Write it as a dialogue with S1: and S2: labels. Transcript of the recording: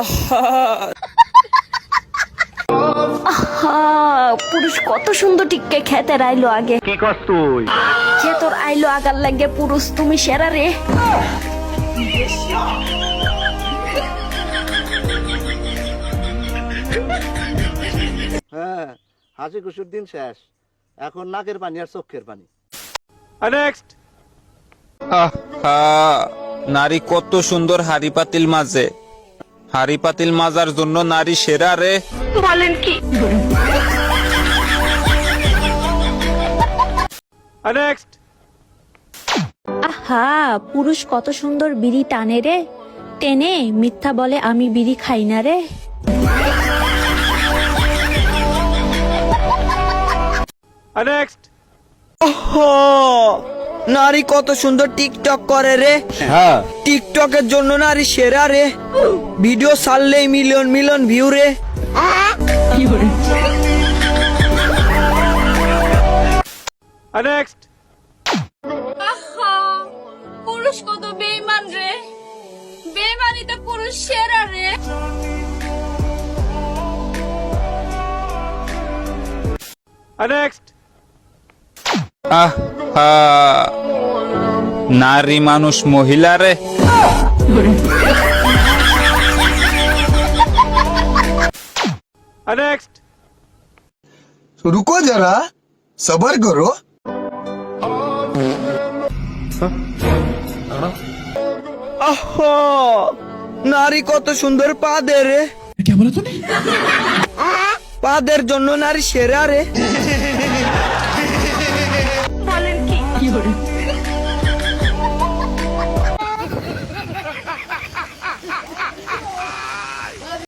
S1: আহা পুরুষ কত সুন্দর টিককে খেতে আইলো আগে।
S2: কি করছ তুই?
S1: যে তোর আইলো আগার লাগে পুরুষ তুমি সেরা রে।
S3: হ্যাঁ হাসি খুশির দিন শেষ। এখন নাকের পানি আর চোখের পানি।
S2: নেক্সট
S4: আহা নারী কত সুন্দর হাড়ি পাতিল মাঝে হাড়ি পাতিল মাজার জন্য নারী সেরা রে।
S1: বলেন কি? আহা পুরুষ কত সুন্দর বিড়ি টানে রে। টেনে মিথ্যা বলে আমি বিড়ি খাই না রে।
S2: নেক্সট
S5: নারী কত সুন্দর টিকটক করে রে।
S4: হ্যাঁ।
S5: টিকটকের জন্য নারী সেরা রে। ভিডিও ছাড়লেই মিলিয়ন মিলিয়ন ভিউ রে।
S2: নেক্সট
S6: আহা পুরুষ কত বেইমান রে। বেইমানিতে পুরুষ সেরা রে।
S2: নেক্সট
S4: আহা। নারী মানুষ মহিলা
S7: রুকো যারা সবার
S5: করো নারী কত সুন্দর পা দে রে পাদের জন্য নারী সেরা রে।
S1: 这个人